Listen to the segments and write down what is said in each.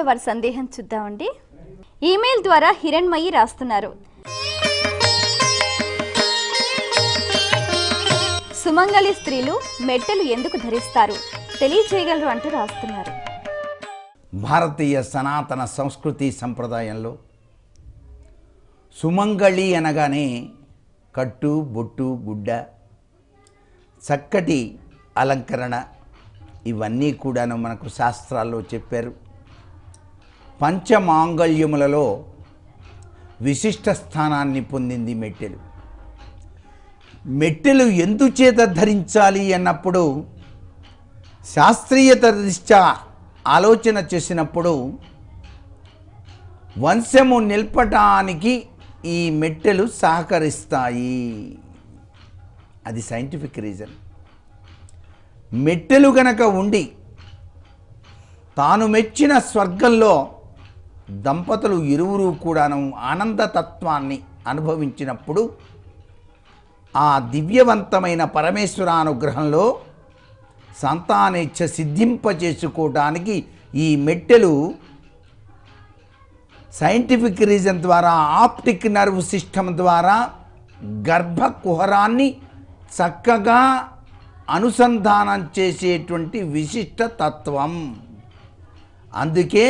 వారి సందేహం చూద్దామండి. ఈమెయిల్ ద్వారా హిరణ్మయి రాస్తున్నారు. సుమంగళి స్త్రీలు మెట్టెలు ఎందుకు ధరిస్తారు? తెలియచేయగలరు అంటూ రాస్తున్నారు. భారతీయ సనాతన సంస్కృతి సంప్రదాయంలో సుమంగళి అనగానే కట్టు బొట్టు గుడ్డ చక్కటి అలంకరణ ఇవన్నీ కూడాను మనకు శాస్త్రాల్లో చెప్పారు. పంచమాంగళ్యములలో విశిష్ట స్థానాన్ని పొందింది మెట్టెలు. మెట్టెలు ఎందుచేత ధరించాలి అన్నప్పుడు శాస్త్రీయత దృష్ట్యా ఆలోచన చేసినప్పుడు వంశము నిల్పటానికి ఈ మెట్టెలు సహకరిస్తాయి. అది సైంటిఫిక్ రీజన్. మెట్టెలు గనక ఉండి తాను మెచ్చిన స్వర్గంలో దంపతులు ఇరువురు కూడాను ఆనందతత్వాన్ని అనుభవించినప్పుడు ఆ దివ్యవంతమైన పరమేశ్వరానుగ్రహంలో సంతానేచ్ఛ సిద్ధింపచేసుకోవడానికి ఈ మెట్టెలు సైంటిఫిక్ రీజన్ ద్వారా ఆప్టిక్ నర్వ్ సిస్టమ్ ద్వారా గర్భ కుహరాన్ని చక్కగా అనుసంధానం చేసేటువంటి విశిష్ట తత్వం. అందుకే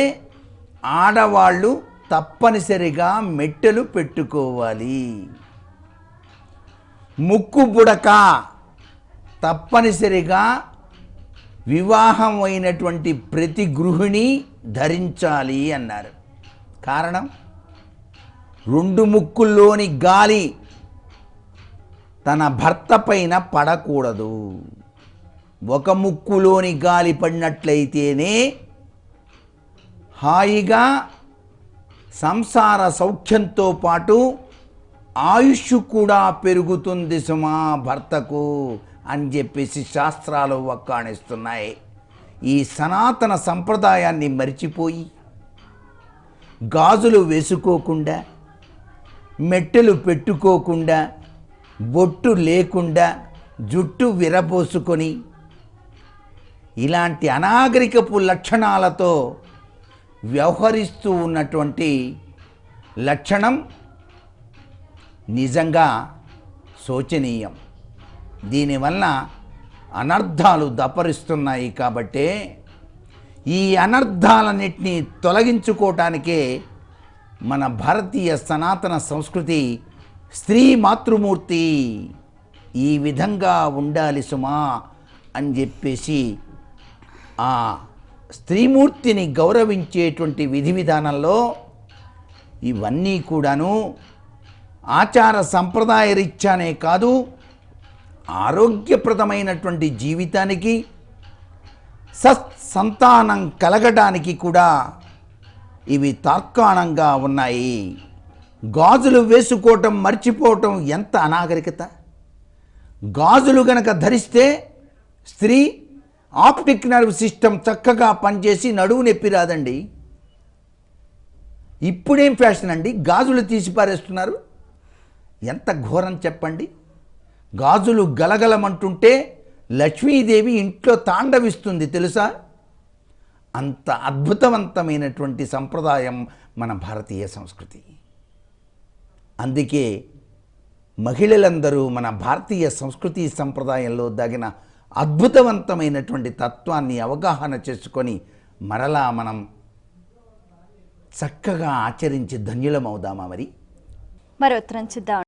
ఆడవాళ్ళు తప్పనిసరిగా మెట్టెలు పెట్టుకోవాలి. ముక్కు బుడక తప్పనిసరిగా వివాహం అయినటువంటి ప్రతి గృహిణి ధరించాలి అన్నారు. కారణం? రెండు ముక్కుల్లోని గాలి తన భర్త పైన పడకూడదు. ఒక ముక్కులోని గాలి పడినట్లయితేనే హాయిగా సంసార సౌఖ్యంతో పాటు ఆయుష్ కూడా పెరుగుతుంది సుమా భర్తకు అని చెప్పేసి శాస్త్రాలు వక్కాణిస్తున్నాయి. ఈ సనాతన సంప్రదాయాన్ని మరిచిపోయి గాజులు వేసుకోకుండా మెట్టెలు పెట్టుకోకుండా బొట్టు లేకుండా జుట్టు విరబోసుకొని ఇలాంటి అనాగరికపు లక్షణాలతో వ్యవహరిస్తూ ఉన్నటువంటి లక్షణం నిజంగా శోచనీయం. దీనివల్ల అనర్థాలు దపరిస్తున్నాయి కాబట్టే ఈ అనర్థాలన్నింటినీ తొలగించుకోవటానికే మన భారతీయ సనాతన సంస్కృతి స్త్రీ మాతృమూర్తి ఈ విధంగా ఉండాలి సుమా అని చెప్పేసి ఆ స్త్రీమూర్తిని గౌరవించేటువంటి విధి విధానంలో ఇవన్నీ కూడాను ఆచార సంప్రదాయ రీత్యానే కాదు ఆరోగ్యప్రదమైనటువంటి జీవితానికి సత్సంతానం కలగడానికి కూడా ఇవి తార్కాణంగా ఉన్నాయి. గాజులు వేసుకోవటం మర్చిపోవటం ఎంత అనాగరికత? గాజులు గనక ధరిస్తే స్త్రీ ఆప్టిక్ నర్వ్ సిస్టమ్ చక్కగా పనిచేసి నడువు నొప్పి రాదండి. ఇప్పుడేం ఫ్యాషన్ అండి? గాజులు తీసి పారేస్తున్నారు. ఎంత ఘోరం చెప్పండి. గాజులు గలగలమంటుంటే లక్ష్మీదేవి ఇంట్లో తాండవిస్తుంది తెలుసా? అంత అద్భుతవంతమైనటువంటి సంప్రదాయం మన భారతీయ సంస్కృతి. అందుకే మహిళలందరూ మన భారతీయ సంస్కృతి సంప్రదాయంలో దాగిన అద్భుతవంతమైనటువంటి తత్వాన్ని అవగాహన చేసుకొని మరలా మనం చక్కగా ఆచరించి ధన్యులమవుదామా మరి? మరో ఉత్తరం చూద్దాం.